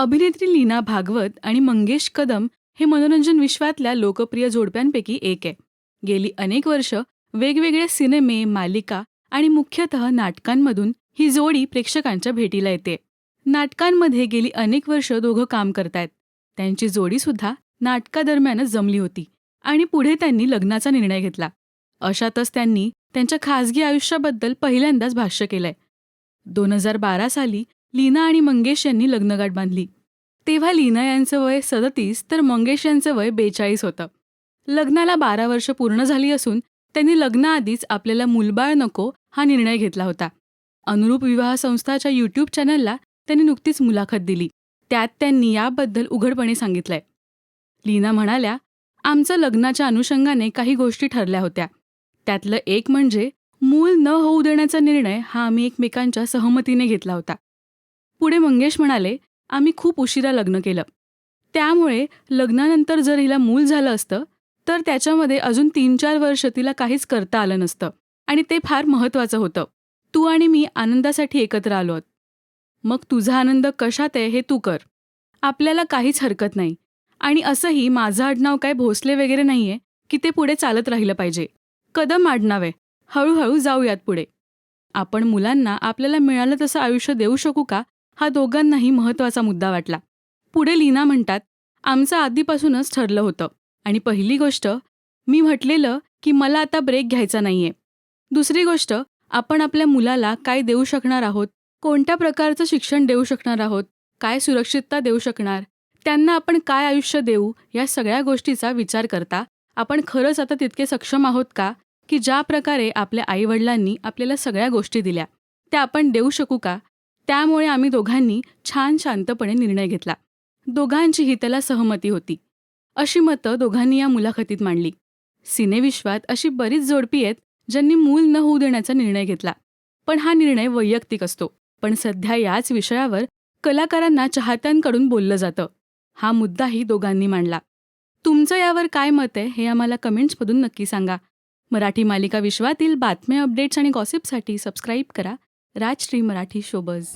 अभिनेत्री लीना भागवत आणि मंगेश कदम हे मनोरंजन विश्वातल्या लोकप्रिय जोडप्यांपैकी एक आहे. गेली अनेक वर्ष वेगवेगळे सिनेमे मालिका आणि मुख्यतः नाटकांमधून ही जोडी प्रेक्षकांच्या भेटीला येते. नाटकांमध्ये गेली अनेक वर्ष दोघं काम करतायत. त्यांची जोडीसुद्धा नाटकादरम्यानच जमली होती आणि पुढे त्यांनी लग्नाचा निर्णय घेतला. अशातच त्यांनी त्यांच्या खासगी आयुष्याबद्दल पहिल्यांदाच भाष्य केलंय. दोन हजार बारा साली लीना आणि मंगेश यांनी लग्नगाठ बांधली. तेव्हा लीना यांचं वय सदतीस तर मंगेश यांचं वय बेचाळीस होतं. लग्नाला बारा वर्ष पूर्ण झाली असून त्यांनी लग्नाआधीच आपल्याला मूलबाळ नको हा निर्णय घेतला होता. अनुरूप विवाह संस्थाच्या यूट्यूब चॅनलला त्यांनी नुकतीच मुलाखत दिली. त्यात त्यांनी याबद्दल उघडपणे सांगितलंय. लीना म्हणाल्या आमचं लग्नाच्या अनुषंगाने काही गोष्टी ठरल्या होत्या. त्यातलं एक म्हणजे मूल न होऊ देण्याचा निर्णय हा आम्ही एकमेकांच्या सहमतीने घेतला होता. पुढे मंगेश म्हणाले आम्ही खूप उशिरा लग्न केलं. त्यामुळे लग्नानंतर जर हिला मूल झालं असतं तर त्याच्यामध्ये अजून तीन चार वर्ष तिला काहीच करता आलं नसतं आणि ते फार महत्त्वाचं होतं. तू आणि मी आनंदासाठी एकत्र आलो आहोत. मग तुझा आनंद कशात आहे हे तू कर. आपल्याला काहीच हरकत नाही. आणि असंही माझं आडनाव काय भोसले वगैरे नाहीये की ते पुढे चालत राहिलं पाहिजे. कदम आडनाव. आहे हळूहळू जाऊयात पुढे. आपण मुलांना आपल्याला मिळालं तसं आयुष्य देऊ शकू का? हा दोघांनाही महत्त्वाचा मुद्दा वाटला. पुढे लीना म्हणतात आमचं आधीपासूनच ठरलं होतं. आणि पहिली गोष्ट मी म्हटलेलं की मला आता ब्रेक घ्यायचा नाहीये. दुसरी गोष्ट आपण आपल्या मुलाला काय देऊ शकणार आहोत? कोणत्या प्रकारचं शिक्षण देऊ शकणार आहोत? काय सुरक्षितता देऊ शकणार? त्यांना आपण काय आयुष्य देऊ? या सगळ्या गोष्टीचा विचार करता आपण खरंच आता तितके सक्षम आहोत का? की ज्या प्रकारे आपल्या आईवडिलांनी आपल्याला सगळ्या गोष्टी दिल्या. त्या आपण देऊ शकू का? त्यामुळे आम्ही दोघांनी छान शांतपणे निर्णय घेतला. दोघांचीही त्याला सहमती होती. अशी मतं दोघांनी या मुलाखतीत मांडली. सिनेविश्वात अशी बरीच जोडपी आहेत ज्यांनी मूल न होऊ देण्याचा निर्णय घेतला. पण हा निर्णय वैयक्तिक असतो. पण सध्या याच विषयावर कलाकारांना चाहत्यांकडून बोललं जातं. हा मुद्दाही दोघांनी मांडला. तुमचं यावर काय मत आहे हे आम्हाला कमेंट्समधून नक्की सांगा. मराठी मालिका विश्वातील बातम्या अपडेट्स आणि गॉसिपसाठी सबस्क्राईब करा. राजश्री मराठी शोबज.